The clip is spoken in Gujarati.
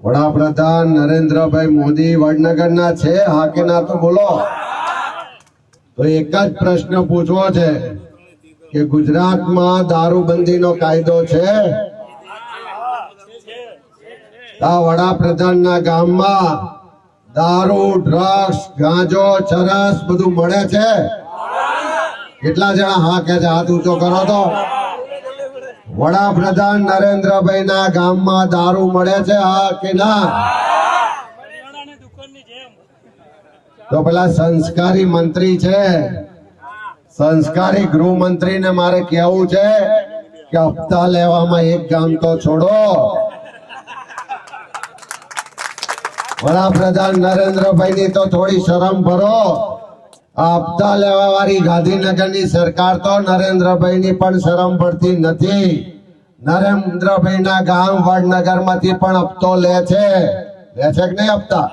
વડાપ્રધાન નરેન્દ્રભાઈ મોદી વડનગરના છે હા કે ના તો બોલો. તો એક જ પ્રશ્ન પૂછવો છે કે ગુજરાતમાં દારૂબંધીનો કાયદો છે? આ વડાપ્રધાનના ગામમાં દારૂ, ડ્રગ્સ, ગાંજો, ચરસ બધું મળે છે? કેટલા જણા હા કે છે? હાથ ઊંચો કરો તો. વડાપ્રધાન નરેન્દ્રભાઈ ના ગામમાં દારૂ મળે છે, હા કે ના? તો પેલા સંસ્કારી મંત્રી છે. સંસ્કારી ગૃહમંત્રીને મારે કેવું છે કે હપ્તા લેવામાં એક ગામ તો છોડો. વડાપ્રધાન નરેન્દ્રભાઈ ની તો થોડી શરમ ભરો. આ હપ્તા લેવા વાળી ગાંધીનગરની સરકાર તો નરેન્દ્રભાઈ ની પણ શરમ પડતી નથી. નરેન્દ્રભાઈ ના ગામ વડનગરમાંથી પણ હપ્તો લે છે. લે છે કે નહીં હપ્તા?